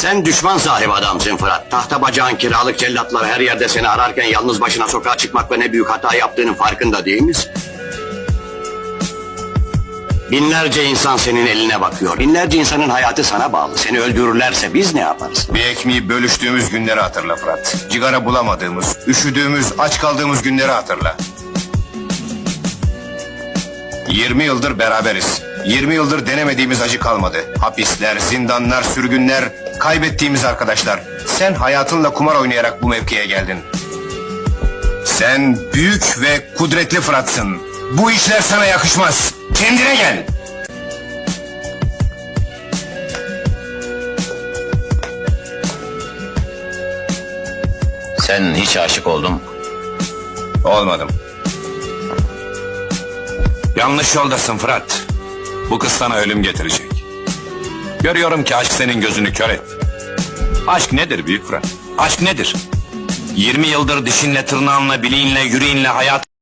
Sen düşman sahibi adamsın Fırat. Tahta bacağın kiralık cellatlar her yerde seni ararken yalnız başına sokağa çıkmakla ne büyük hata yaptığının farkında değil misin? Binlerce insan senin eline bakıyor. Binlerce insanın hayatı sana bağlı. Seni öldürürlerse biz ne yaparız? Bir ekmeği bölüştüğümüz günleri hatırla Fırat. Cigara bulamadığımız, üşüdüğümüz, aç kaldığımız günleri hatırla. 20 yıldır beraberiz. 20 yıldır denemediğimiz acı kalmadı. Hapisler, zindanlar, sürgünler, kaybettiğimiz arkadaşlar. Sen hayatınla kumar oynayarak bu mevkiye geldin. Sen büyük ve kudretli Fırat'sın. Bu işler sana yakışmaz. Kendine gel. Sen hiç aşık oldun mu? Olmadım. Yanlış yoldasın Fırat. Bu kız sana ölüm getirecek. Görüyorum ki aşk senin gözünü kör etti. Aşk nedir büyük Fırat? Aşk nedir? 20 yıldır dişinle, tırnağınla, bileğinle, yüreğinle hayat